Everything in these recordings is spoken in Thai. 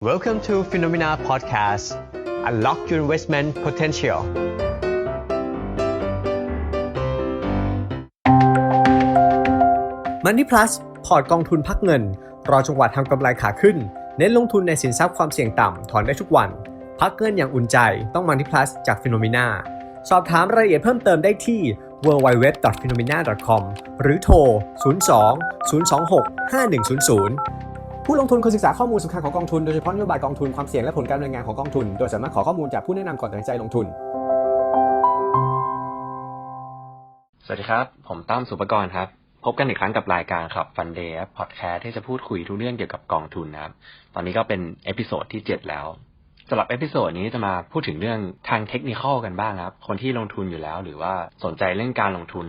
Welcome to Phenomena Podcast. Unlock your investment potential. Money Plus พอร์ตกองทุนพักเงิน รอจังหวะทำกำไรขาขึ้น เน้นลงทุนในสินทรัพย์ความเสี่ยงต่ำ ถอนได้ทุกวัน พักเงินอย่างอุ่นใจ ต้อง Money Plus จาก Phenomena สอบถามรายละเอียดเพิ่มเติมได้ที่ www.phenomena.com หรือโทร 02 026 5100 ผู้ลงทุนควรศึกษาข้อมูลสำคัญของกองทุนโดยเฉพาะนโยบายกองทุนความเสี่ยงและผลการดำเนินงานของกองทุน โดยสามารถขอข้อมูลจากผู้แนะนำก่อนตัดสินใจลงทุน สวัสดีครับ ผมตั้มสุปกรณ์ครับ พบกันอีกครั้งกับรายการครับฟันเดย์พอดแคสต์ที่จะพูดคุยทุกเรื่องเกี่ยวกับกองทุนนะครับ ตอนนี้ก็เป็นเอพิโซดที่ 7 แล้วสำหรับเอพิโซดนี้จะมาพูดถึงเรื่องทางเทคนิคกันบ้างครับ คนที่ลงทุนอยู่แล้ว หรือว่าสนใจเรื่องการลงทุน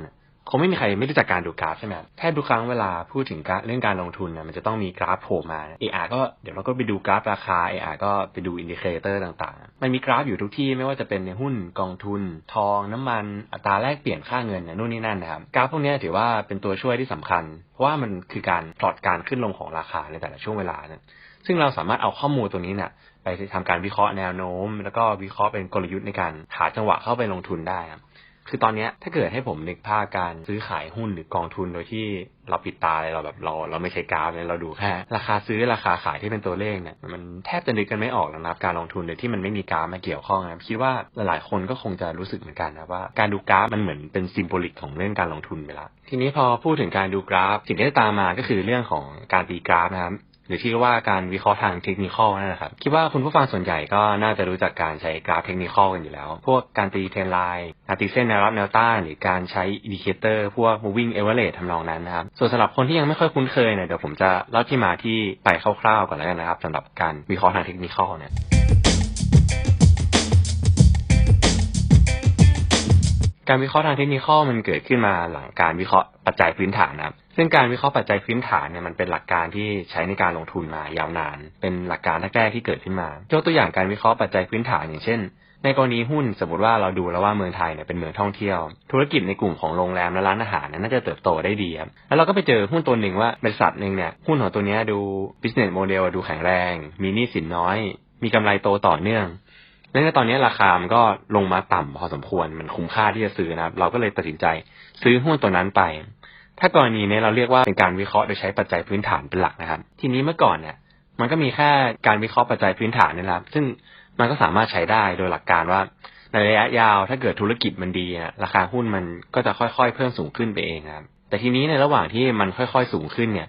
คงไม่มีใครไม่รู้จักการดูกราฟใช่ไหมครับแทบทุกครั้งเวลาพูดถึงการเรื่องการลงทุนเนี่ยมันจะต้องมีกราฟโผล่มาเออาก็เดี๋ยวเราก็ไปดูกราฟราคาเออาก็ไปดูอินดิเคเตอร์ต่างๆ มันมีกราฟอยู่ทุกที่ไม่ว่าจะเป็นในหุ้นกองทุน ทอง น้ำมันอัตราแลกเปลี่ยนค่าเงินเนี่ยนู่นนี่นั่นนะครับกราฟพวกนี้ถือว่าเป็นตัวช่วยที่สำคัญ เพราะว่ามันคือการพลอตการขึ้นลงของราคาในแต่ละช่วงเวลาเนี่ยซึ่งเราสามารถเอาข้อมูลตัวนี้เนี่ยไปทำการวิเคราะห์แนวโน้ม แล้วก็วิเคราะห์เป็นกลยุทธ์ในการหาจังหวะเข้าไปลงทุนได้ครับ คือตอนนี้ถ้าเกิดให้ผมนึกภาพการซื้อขายหุ้นหรือกองทุนโดยที่เราปิดตาเลยเราแบบเราเราไม่ใช่กราฟเลยเราดูแค่ราคาซื้อราคาขายที่เป็นตัวเลขเนี่ยมันแทบจะนึกกันไม่ออกแล้วนะการลงทุนโดยที่มันไม่มีกราฟมาเกี่ยวข้องนะคิดว่าหลายๆคนก็คงจะรู้สึกเหมือนกันนะว่า การดูกราฟมันเหมือนเป็นซิมโบลิกของเรื่องการลงทุนไปละทีนี้พอพูดถึงการดูกราฟสิ่งที่ตามมาก็คือเรื่องของการตีกราฟนะครับ รือที่เรียกว่าการวิเคราะห์ทางเทคนิคนั่นแหละครับ คิดว่าคุณผู้ฟังส่วนใหญ่ก็น่าจะรู้จักการใช้กราฟเทคนิคกันอยู่แล้ว พวกการตีเทรนไลน์การตีเส้นแนวรับแนวต้านหรือการใช้อินดิเคเตอร์พวก moving average ทำนองนั้นนะครับ ส่วนสำหรับคนที่ยังไม่ค่อยคุ้นเคยเนี่ยเดี๋ยวผมจะเล่าที่มาที่ไปคร่าวๆก่อนแล้วกันนะครับสำหรับการวิเคราะห์ทางเทคนิคเนี่ย การวิเคราะห์ทางเทคนิคมันเกิดขึ้นมาหลังการวิเคราะห์ปัจจัยพื้นฐานนะครับ ซึ่งการวิเคราะห์ปัจจัยพื้นฐานเนี่ยมันเป็นหลักการที่ใช้ในการลงทุนมายาวนาน เป็นหลักการแรกๆที่เกิดขึ้นมายกตัวอย่างการวิเคราะห์ปัจจัยพื้นฐานอย่างเช่น ในกรณีหุ้นสมมติว่าเราดูแล้วว่าเมืองไทยเนี่ยเป็นเมืองท่องเที่ยว ธุรกิจในกลุ่มของโรงแรมและร้านอาหารน่าจะเติบโตได้ดีครับแล้วเราก็ไปเจอหุ้นตัวหนึ่งว่าบริษัทหนึ่งเนี่ยหุ้นของตัวนี้ดู business model ดูแข็งแรง มีหนี้สินน้อย มีกำไรโตต่อเนื่อง และในตอนนี้ราคามันก็ลงมาต่ำพอสมควรมันคุ้มค่าที่จะซื้อนะครับ เราก็เลยตัดสินใจซื้อหุ้นตัวนั้นไป ถ้ากรณีนี้เราเรียกว่าเป็นการวิเคราะห์โดยใช้ปัจจัยพื้นฐานเป็นหลักนะครับ ทีนี้เมื่อก่อนเนี่ย มันก็มีแค่การวิเคราะห์ปัจจัยพื้นฐานนี่แหละซึ่งมันก็สามารถใช้ได้โดยหลักการว่าในระยะยาวถ้าเกิดธุรกิจมันดีราคาหุ้นมันก็จะค่อยๆ เพิ่มสูงขึ้นไปเองครับแต่ทีนี้ในระหว่างที่มันค่อยๆสูงขึ้นเนี่ย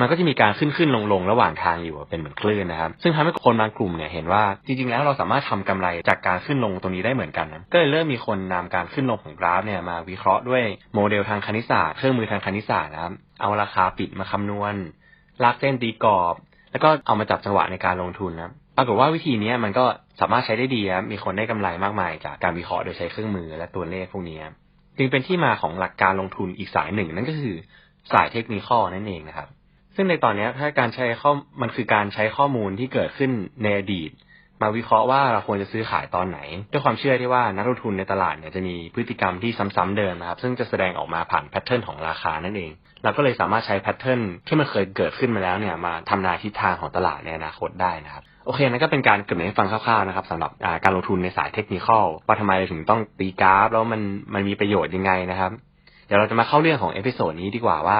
มันก็จะมีการขึ้นขึ้นลงลงระหว่างทางอยู่เป็นเหมือนคลื่นนะครับ ซึ่งทำให้คนบางกลุ่มเนี่ยเห็นว่าจริงๆแล้วเราสามารถทำกำไรจากการขึ้นลงตรงนี้ได้เหมือนกันนะก็เลยเริ่มมีคนนำการขึ้นลงของกราฟเนี่ยมาวิเคราะห์ด้วยโมเดลทางคณิตศาสตร์เครื่องมือทางคณิตศาสตร์นะครับเอาราคาปิดมาคำนวณลากเส้นตีกรอบ แล้วก็เอามาจับจังหวะในการลงทุนนะปรากฏว่าวิธีนี้มันก็สามารถใช้ได้ดีมีคนได้กำไรมากมายจากการวิเคราะห์โดยใช้เครื่องมือและตัวเลขพวกนี้จึงเป็นที่มาของหลักการลงทุนอีกสายหนึ่งนั่นก็คือสายเทคนิคนั่นเองนะครับ ซึ่งในตอนนี้ถ้าการใช้ข้อมันคือการใช้ข้อมูลที่เกิดขึ้นในอดีต มาวิเคราะห์ว่าเราควรจะซื้อขายตอนไหน ด้วยความเชื่อที่ว่านักลงทุนในตลาดเนี่ยจะมีพฤติกรรมที่ซ้ำๆเดิมนะครับ ซึ่งจะแสดงออกมาผ่านแพทเทิร์นของราคานั่นเองเราก็เลยสามารถใช้แพทเทิร์นที่มันเคยเกิดขึ้นมาแล้วเนี่ยมาทำนายทิศทางของตลาดในอนาคตได้นะครับโอเคนั่นก็เป็นการเกิดให้ฟังคร่าวๆนะครับสำหรับการลงทุนในสายเทคนิคว่าทำไมเราถึงต้องตีกราฟ แล้วมันมันมีประโยชน์ยังไงนะครับ ดี๋ยวเราจะมาเข้าเรื่องของเอพิโซดนี้ดีกว่าว่า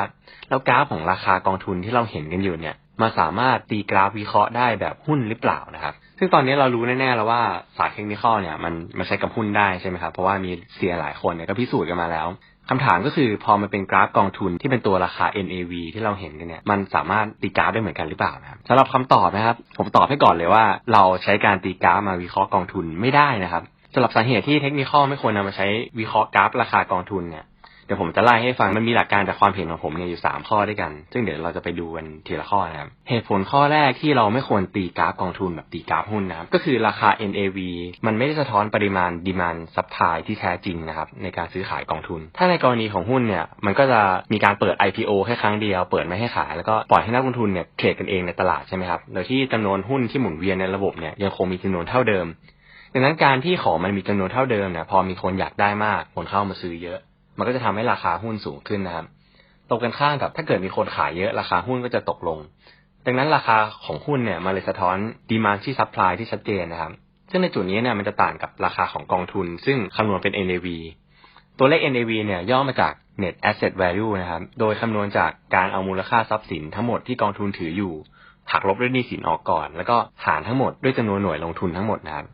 แล้วกราฟของราคากองทุนที่เราเห็นกันอยู่เนี่ยมาสามารถตีกราฟวิเคราะห์ได้แบบหุ้นหรือเปล่านะครับ ซึ่งตอนนี้เรารู้แน่ๆแล้วว่าสายเทคนิคเนี่ยมันมาใช้กับหุ้นได้ใช่ไหมครับเพราะว่ามีเสียหลายคนเนี่ยก็พิสูจน์กันมาแล้วคำถามก็คือพอมันเป็นกราฟกองทุนที่เป็นตัวราคา NAV ที่เราเห็นกันเนี่ยมันสามารถตีกราฟได้เหมือนกันหรือเปล่านะครับสำหรับคำตอบนะครับ ผมตอบให้ก่อนเลยว่า เราใช้การตีกราฟมาวิเคราะห์กองทุนไม่ได้นะครับสำหรับสาเหตุที่เทคนิคไม่ควรนำมาใช้วิเคราะห์กราฟราคากองทุนเนี่ย ดี๋ยวผมจะไล่ให้ฟังมันมีหลักการจากความเห็นของผมเนี่ยอยู่สามข้อด้วยกัน ซึ่งเดี๋ยวเราจะไปดูกันทีละข้อนะครับ เหตุผลข้อแรกที่เราไม่ควรตีกราฟกองทุนแบบตีกราฟหุ้นนะครับ ก็คือราคา NAV มันไม่ได้สะท้อนปริมาณดีมานซับทายที่แท้จริงนะครับในการซื้อขายกองทุน ถ้าในกรณีของหุ้นเนี่ยมันก็จะมีการเปิด IPO แค่ครั้งเดียว เปิดไม่ให้ขาย แล้วก็ปล่อยให้นักลงทุนเนี่ยเทรดกันเองในตลาดใช่ไหมครับโดยที่จำนวนหุ้นที่หมุนเวียนในระบบเนี่ยยังคงมีจำนวนเท่าเดิมดังนั้นการที่ของมันมีจำนวนเท่าเดิมเนี่ยพอมีคนอยากได้มากคนเข้ามาซื้อเยอะ มันก็จะทำให้ราคาหุ้นสูงขึ้นนะครับ ตรงกันข้ามกับถ้าเกิดมีคนขายเยอะราคาหุ้นก็จะตกลง ดังนั้นราคาของหุ้นเนี่ยมันเลยสะท้อนดีมานที่ซัพพลายที่ชัดเจนนะครับ ซึ่งในจุดนี้เนี่ยมันจะต่างกับราคาของกองทุน ซึ่งคำนวณเป็น NAV ตัวเลข NAV เนี่ยย่อมาจาก Net Asset Value นะครับ โดยคำนวณจากการเอามูลค่าทรัพย์สินทั้งหมดที่กองทุนถืออยู่ หักลบด้วยหนี้สินออกก่อน แล้วก็หารทั้งหมดด้วยจำนวนหน่วยลงทุนทั้งหมดนะครับ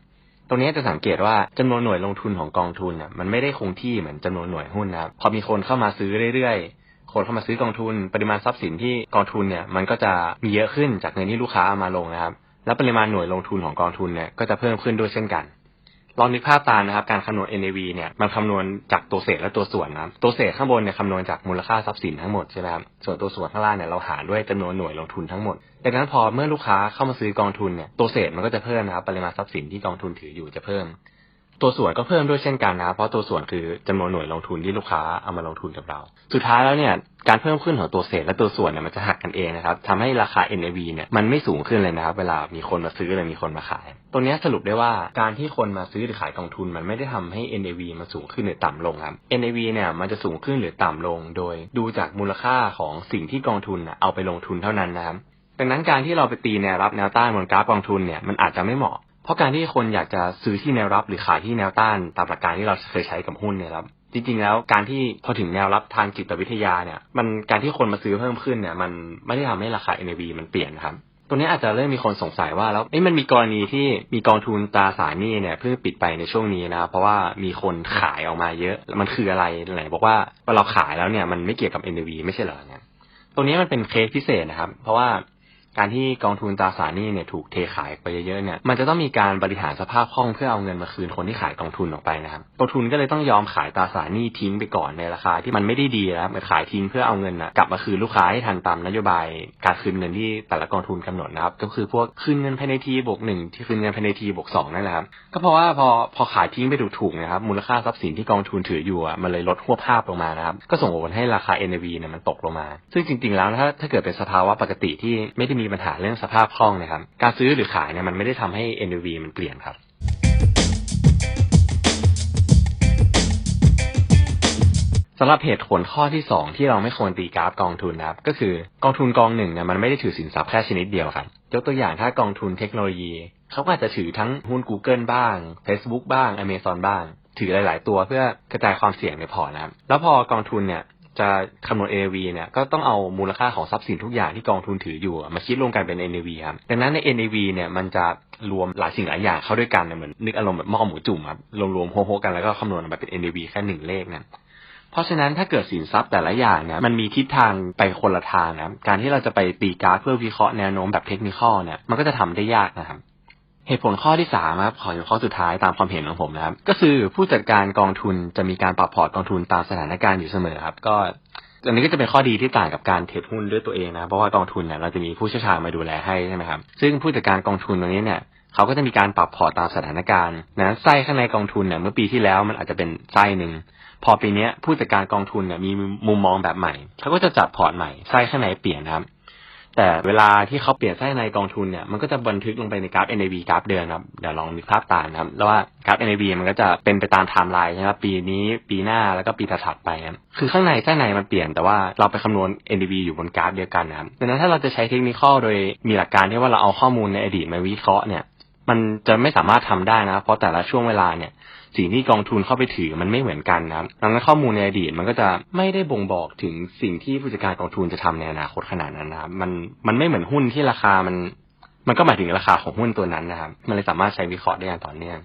ตรงนี้จะสังเกตว่าจำนวนหน่วยลงทุนของกองทุนเนี่ยมันไม่ได้คงที่เหมือนจำนวนหน่วยหุ้นนะครับพอมีคนเข้ามาซื้อเรื่อยๆ คนเข้ามาซื้อกองทุน ปริมาณทรัพย์สินที่กองทุนเนี่ยมันก็จะมีเยอะขึ้นจากเงินที่ลูกค้าเอามาลงนะครับ แล้วปริมาณหน่วยลงทุนของกองทุนเนี่ยก็จะเพิ่มขึ้นด้วยเช่นกัน ลองนึกภาพตามนะครับการคำนวณ NAV เนี่ยมันคำนวณจากตัวเศษและตัวส่วนนะครับตัวเศษข้างบนเนี่ยคำนวณจากมูลค่าทรัพย์สินทั้งหมดใช่ไหมครับส่วนตัวส่วนข้างล่างเนี่ยเราหารด้วยจำนวนหน่วยลงทุนทั้งหมดดังนั้นพอเมื่อลูกค้าเข้ามาซื้อกองทุนเนี่ยตัวเศษมันก็จะเพิ่มนะครับปริมาณทรัพย์สินที่กองทุนถืออยู่จะเพิ่ม ตัวส่วนก็เพิ่มด้วยเช่นกันนะ เพราะตัวส่วนคือจำนวนหน่วยลงทุนที่ลูกค้าเอามาลงทุนกับเรา สุดท้ายแล้วเนี่ยการเพิ่มขึ้นของตัวเศษและตัวส่วนเนี่ยมันจะหักกันเองนะครับทำให้ราคา NAV เนี่ยมันไม่สูงขึ้นเลยนะครับ เวลามีคนมาซื้อหรือมีคนมาขาย ตรงนี้สรุปได้ว่าการที่คนมาซื้อหรือขายกองทุน มันไม่ได้ทำให้ NAV มันสูงขึ้นหรือต่ำลงครับ NAV เนี่ยมันจะสูงขึ้นหรือต่ำลง โดยดูจากมูลค่าของสิ่งที่กองทุนน่ะเอาไปลงทุนเท่านั้นนะครับดังนั้นการที่เราไปตีแนวรับแนวต้านบนกราฟกองทุนเนี่ยมันอาจจะไม่เหมาะ เพราะการที่คนอยากจะซื้อที่แนวรับหรือขายที่แนวต้านตามหลักการที่เราเคยใช้กับหุ้นเนี่ยครับจริงๆแล้วการที่พอถึงแนวรับทางจิตวิทยาเนี่ยมันการที่คนมาซื้อเพิ่มขึ้นเนี่ยมันไม่ได้ทำให้ราคา NAV มันเปลี่ยนครับตัวนี้อาจจะเริ่มมีคนสงสัยว่าแล้วเอ๊ะมันมีกรณีที่มีกองทุนตราสารหนี้เนี่ยเพิ่งปิดไปในช่วงนี้นะเพราะว่ามีคนขายออกมาเยอะมันคืออะไรไหนบอกว่าเราขายแล้วเนี่ยมันไม่เกี่ยวกับ NAV ไม่ใช่เหรอเนี่ยตรงนี้มันเป็นเคสพิเศษนะครับ เพราะว่า การที่กองทุนตราสารหนี้เนี่ยถูกเทขายไปเยอะๆเนี่ยมันจะต้องมีการบริหารสภาพคล่องเพื่อเอาเงินมาคืนคนที่ขายกองทุนออกไปนะครับกองทุนก็เลยต้องยอมขายตราสารหนี้ทิ้งไปก่อนในราคาที่มันไม่ได้ดีนะครับขายทิ้งเพื่อเอาเงินนะกลับมาคืนลูกค้าให้ทันตามนโยบายการคืนเงินที่แต่ละกองทุนกำหนดนะครับก็คือพวกคืนเงินภายในทีบวกหนึ่งที่คืนเงินภายในทีบวกสองนั่นแหละครับก็เพราะว่าพอพอขายทิ้งไปถูกๆนะครับมูลค่าทรัพย์สินที่กองทุนถืออยู่มันเลยลดหัวภาพลงมานะครับก็ส่งผลให้ราคา NAV เนี่ยมันตกลงมา ซึ่งจริง ๆ แล้วถ้าถ้าเกิดเป็นสภาวะปกติที่ไม่ได้มีปัญหาเรื่องสภาพคล่องนะครับ การซื้อหรือขายเนี่ยมันไม่ได้ทำให้ NAV มันเปลี่ยนครับสำหรับเหตุผลข้อที่ 2 ที่เราไม่ควรตีกราฟกองทุนนะครับก็คือกองทุนกองหนึ่งเนี่ยมันไม่ได้ถือสินทรัพย์แค่ชนิดเดียวครับยกตัวอย่างถ้ากองทุนเทคโนโลยี เขาก็อาจจะถือทั้งหุ้น Google บ้าง Facebook บ้าง Amazon บ้าง ถือหลาย ๆ ตัวเพื่อกระจายความเสี่ยงในพอร์ตนะครับแล้วพอกองทุนเนี่ย จะคำนวณ NAV เนี่ยก็ต้องเอามูลค่าของทรัพย์สินทุกอย่างที่กองทุนถืออยู่ มาคิดรวมกันเป็น NAV ครับดังนั้นใน NAV เนี่ยมันจะรวมหลายสิ่งหลายอย่างเข้าด้วยกันเหมือนนึกอารมณ์แบบหม้อหมูจุ่มครับรวมๆโฮๆกันแล้วก็คำนวณออกมาเป็น NAV แค่หนึ่งเลขนะเพราะฉะนั้นถ้าเกิดสินทรัพย์แต่ละอย่างเนี่ยมันมีทิศทางไปคนละทางนะการที่เราจะไปตีกราฟเพื่อวิเคราะห์แนวโน้มแบบเทคนิคเนี่ยมันก็จะทำได้ยากนะครับ เหตุผลข้อที่สามครับขออยู่ข้อสุดท้ายตามความเห็นของผมนะครับ ก็คือผู้จัดการกองทุนจะมีการปรับพอร์ตกองทุนตามสถานการณ์อยู่เสมอครับ ก็อันนี้ก็จะเป็นข้อดีที่ต่างกับการเทรดหุ้นด้วยตัวเองนะเพราะว่ากองทุนเนี่ยเราจะมีผู้เชี่ยวชาญมาดูแลให้ใช่ไหมครับซึ่งผู้จัดการกองทุนตรงนี้เนี่ยเขาก็จะมีการปรับพอร์ตตามสถานการณ์นะไส้ข้างในกองทุนเนี่ยเมื่อปีที่แล้วมันอาจจะเป็นไส้หนึ่งพอปีนี้ผู้จัดการกองทุนเนี่ยมีมุมมองแบบใหม่เขาก็จะจัดพอร์ตใหม่ไส้ข้างในเปลี่ยนนะครับ แต่เวลาที่เขาเปลี่ยนไส้ในกองทุนเนี่ยมันก็จะบันทึกลงไปในกราฟ NAV กราฟเดือนครับเดี๋ยวลองนึกภาพตามนะครับแล้วว่ากราฟ NAV มันก็จะเป็นไปตามไทม์ไลน์นะครับปีนี้ปีหน้าแล้วก็ปีถัดไปครับคือข้างในไส้ในมันเปลี่ยนแต่ว่าเราไปคำนวณ NAV อยู่บนกราฟเดียวกันนะครับดังนั้นถ้าเราจะใช้เทคนิคโดยมีหลักการที่ว่าเราเอาข้อมูลในอดีตมาวิเคราะห์เนี่ยมันจะไม่สามารถทำได้นะเพราะแต่ละช่วงเวลาเนี่ย สิ่งที่กองทุนเข้าไปถือมันไม่เหมือนกันนะครับดังนั้นข้อมูลในอดีตมันก็จะไม่ได้บ่งบอกถึงสิ่งที่ผู้จัดการกองทุนจะทำในอนาคตขนาดนั้นนะครับมันมันไม่เหมือนหุ้นที่ราคามัน มันก็หมายถึงราคาของหุ้นตัวนั้นนะครับ มันเลยสามารถใช้วิเคราะห์ได้อย่างต่อเนื่อง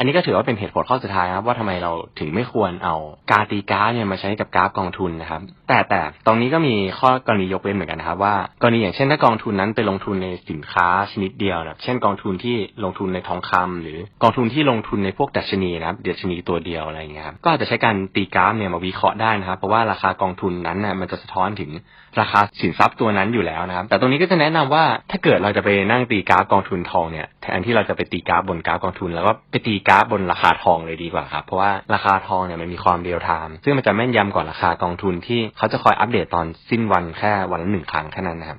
อันนี้ก็ถือว่าเป็นเหตุผลข้อสุดท้ายครับว่าทำไมเราถึงไม่ควรเอาการตีกราฟเนี่ยมาใช้กับกราฟกองทุนนะครับ แต่แต่ตรงนี้ก็มีข้อกรณียกเว้นเหมือนกันนะครับ ว่ากรณีอย่างเช่นถ้ากองทุนนั้นไปลงทุนในสินค้าชนิดเดียวนะเช่นกองทุนที่ลงทุนในทองคำหรือกองทุนที่ลงทุนในพวกดัชนีนะครับดัชนีตัวเดียวอะไรอย่างเงี้ยครับก็อาจจะใช้การตีกราฟเนี่ยมาวิเคราะห์ได้นะครับ เพราะว่าราคากองทุนนั้นน่ะมันจะสะท้อนถึงราคาสินทรัพย์ตัวนั้นอยู่แล้วนะครับ แต่ตรงนี้ก็จะแนะนำว่าถ้าเกิดเราจะไปนั่งตีกราฟกองทุนทองเนี่ยแทนที่เราจะไปตีกราฟบนกราฟกองทุน แล้วก็ไปตีกราฟบนราคาทองเลยดีกว่าครับเพราะว่าราคาทองเนี่ยมันมีความเรียลไทม์ซึ่งมันจะแม่นยำกว่าราคากองทุนที่เขาจะคอยอัปเดตตอนสิ้นวันแค่วันละหนึ่งครั้งแค่นั้นนะครับ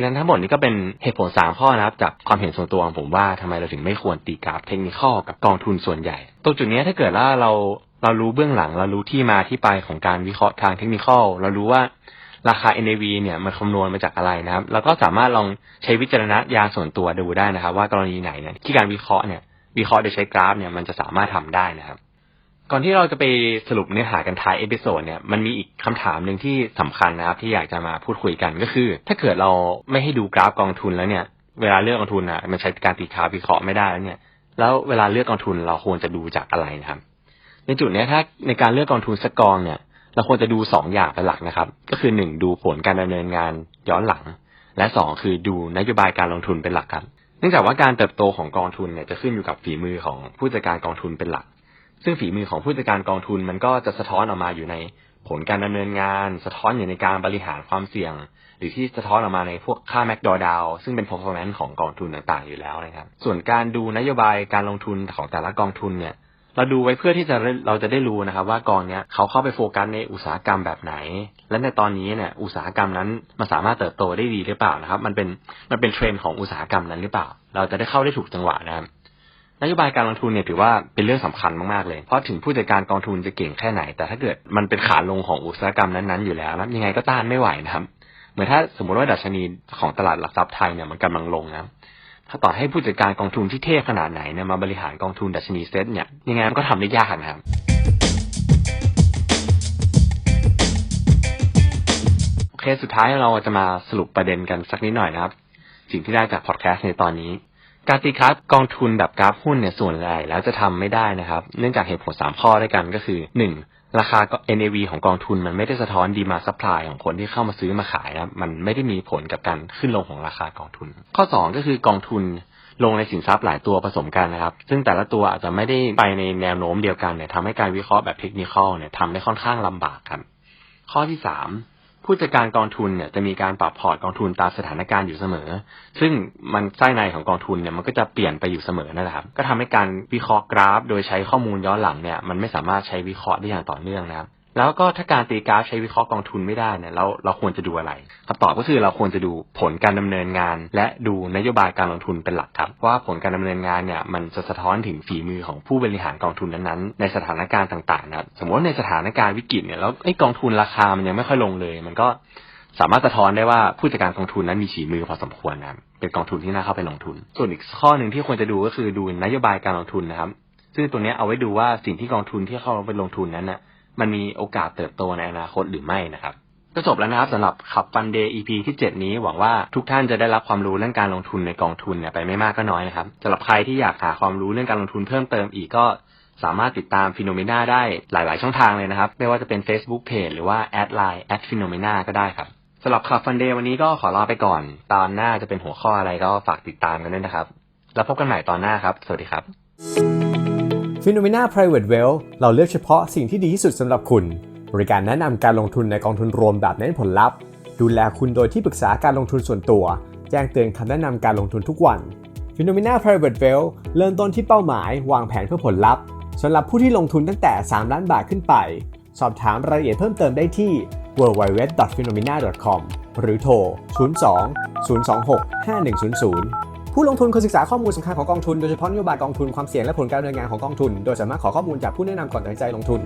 งนั้นทั้งหมดนี้ก็เป็นเหตุผลสามข้อนะครับ จากความเห็นส่วนตัวของผมว่าทำไมเราถึงไม่ควรตีกราฟเทคนิคกับกองทุนส่วนใหญ่ ตรงจุดนี้ถ้าเกิดว่าเรา เรารู้เบื้องหลัง เรารู้ที่มาที่ไปของการวิเคราะห์ทางเทคนิคเรารู้ว่าราคา NAV เนี่ยมันคำนวณมาจากอะไรนะครับเราก็สามารถลองใช้วิจารณญาณส่วนตัวดูได้นะครับ ว่ากรณีไหนเนี่ยที่การวิเคราะห์เนี่ย วิเคราะห์โดยใช้กราฟเนี่ยมันจะสามารถทำได้นะครับ ก่อนที่เราจะไปสรุปเนื้อหากันท้ายเอพิโซดเนี่ยมันมีอีกคำถามหนึ่งที่สำคัญนะครับ ที่อยากจะมาพูดคุยกันก็คือ ถ้าเกิดเราไม่ให้ดูกราฟกองทุนแล้วเนี่ย เวลาเลือกกองทุนอะมันใช้การตีกราฟวิเคราะห์ไม่ได้แล้วเนี่ย แล้วเวลาเลือกกองทุนเราควรจะดูจากอะไรนะครับ ในจุดนี้ถ้าในการเลือกกองทุนสักกองเนี่ยเราควรจะดูสองอย่างเป็นหลักนะครับ ก็คือหนึ่งดูผลการดำเนินงานย้อนหลัง และสองคือดูนโยบายการลงทุนเป็นหลักครับเนื่องจากว่าการเติบโตของกองทุนเนี่ยจะขึ้นอยู่กับฝีมือของผู้จัดการกองทุนเป็นหลัก ซึ่งฝีมือของผู้จัดการกองทุนมันก็จะสะท้อนออกมาอยู่ในผลการดำเนินงาน สะท้อนอยู่ในการบริหารความเสี่ยง หรือที่สะท้อนออกมาในพวกค่าแม c ดอดาวซึ่งเป็น performance ของกองทุนต่างๆอยู่แล้วนะครับ ส่วนการดูนโยบายการลงทุนของแต่ละกองทุนเนี่ย เราดูไว้เพื่อที่จะเราจะได้รู้นะครับ ว่ากองเนี้ยเขาเข้าไปโฟกัสในอุตสาหกรรมแบบไหน และในตอนนี้เนี่ยอุตสาหกรรมนั้นมันสามารถเติบโตได้ดีหรือเปล่านะครับ มันเป็นมันเป็นเทรนด์ของอุตสาหกรรมนั้นหรือเปล่า เราจะได้เข้าได้ถูกจังหวะนะครับนโยบายการลงทุนเนี่ยถือว่าเป็นเรื่องสำคัญมากๆเลย เพราะถึงผู้จัดการกองทุนจะเก่งแค่ไหน แต่ถ้าเกิดมันเป็นขาลงของอุตสาหกรรมนั้นๆอยู่แล้วนะยังไงก็ต้านไม่ไหวนะครับ เหมือนถ้าสมมติว่าดัชนีของตลาดหลักทรัพย์ไทยเนี่ยมันกำลังลงนะ ถ้าต่อให้ผู้จัดการกองทุนที่เท่ขนาดไหนเนี่ยมาบริหารกองทุนดัชนีเซ็ตเนี่ยยังไงมันก็ทำได้ยากนะครับโอเคสุดท้ายเราจะมาสรุปประเด็นกันสักนิดหน่อยนะครับ สิ่งที่ได้จากพอดแคสต์ในตอนนี้ การตีกราฟกองทุนแบบกราฟหุ้นเนี่ยส่วนใหญ่แล้วจะทำไม่ได้นะครับ เนื่องจากเหตุผลสามข้อด้วยกันก็คือหนึ่ง ราคาก็ NAV ของกองทุนมันไม่ได้สะท้อนดีมาซัพพลายของคนที่เข้ามาซื้อมาขายนะมันไม่ได้มีผลกับการขึ้นลงของราคากองทุน ข้อสองก็คือกองทุนลงในสินทรัพย์หลายตัวผสมกันนะครับ ซึ่งแต่ละตัวอาจจะไม่ได้ไปในแนวโน้มเดียวกันเนี่ยทำให้การวิเคราะห์แบบเทคนิคอลเนี่ยทำได้ค่อนข้างลำบากครับ ข้อที่สาม ผู้จัดการกองทุนเนี่ยจะมีการปรับพอร์ตกองทุนตามสถานการณ์อยู่เสมอ ซึ่งมันไส้ในของกองทุนเนี่ยมันก็จะเปลี่ยนไปอยู่เสมอนะครับ ก็ทำให้การวิเคราะห์กราฟ โดยใช้ข้อมูลย้อนหลังเนี่ยมันไม่สามารถใช้วิเคราะห์ได้อย่างต่อเนื่องนะครับ แล้วก็ถ้าการตีกราฟใช้วิเคราะห์กองทุนไม่ได้เนี่ยเราเราควรจะดูอะไรคำตอบก็คือเราควรจะดูผลการดำเนินงาน และดูนโยบายการลงทุนเป็นหลักครับว่าผลการดำเนินงานเนี่ยมันจะสะท้อนถึงฝีมือของผู้บริหารกองทุนนั้นๆในสถานการณ์ต่างๆนะครับสมมติว่าในสถานการณ์วิกฤตเนี่ยแล้วไอ้กองทุนราคามันยังไม่ค่อยลงเลย มันก็สามารถสะท้อนได้ว่าผู้จัดการกองทุนนั้นมีฝีมือพอสมควรนะเป็นกองทุนที่น่าเข้าไปลงทุน ส่วนอีกข้อหนึ่งที่ควรจะดูก็คือดูนโยบายการลงทุนนะครับ ซึ่งตัวเนี้ยเอาไว้ดูว่าสิ่งที่กองทุนที่เข้าไปลงทุนนั้นน่ะ มันมีโอกาสเติบโตในอนาคตหรือไม่นะครับก็จบแล้วนะครับสำหรับขับฟันเดย์ EP ที่ 7 นี้หวังว่าทุกท่านจะได้รับความรู้เรื่องการลงทุนในกองทุนเนี่ยไปไม่มากก็น้อยนะครับสำหรับใครที่อยากหาความรู้เรื่องการลงทุนเพิ่มเติมอีกก็สามารถติดตามฟิโนเมนาได้หลาย ๆ ช่องทางเลยนะครับ ไม่ว่าจะเป็น Facebook Page หรือว่าแอดไลน์แอดฟิโนเมนาก็ได้ครับสำหรับขับฟันเดย์วันนี้ก็ขอลาไปก่อน ตอนหน้าจะเป็นหัวข้ออะไรก็ฝากติดตามกันด้วยนะครับ แล้วพบกันใหม่ตอนหน้าครับ สวัสดีครับ p h e n o m e n a Private Wealth เราเลือกเฉพาะสิ่งที่ดีที่สุดสำหรับคุณ บริการแนะนำการลงทุนในกองทุนรวมแบบเน้นผลลัพธ์ ดูแลคุณโดยที่ปรึกษาการลงทุนส่วนตัว แจ้งเตือนคำแนะนำการลงทุนทุกวัน p h e n o m e n a Private Wealth เริ่มต้นที่เป้าหมาย วางแผนเพื่อผลลัพธ์สำหรับผู้ที่ลงทุนตั้งแต่ 3 ล้านบาทขึ้นไป สอบถามรายละเอียดเพิ่มเติมได้ที่ www.phenomena.com หรือโทร 02 026 5100 ผู้ลงทุนควรศึกษาข้อมูลสำคัญของกองทุนโดยเฉพาะนโยบายกองทุนความเสี่ยงและผลการดำเนินงานของกองทุน โดยสามารถขอข้อมูลจากผู้แนะนำก่อนตัดสินใจลงทุน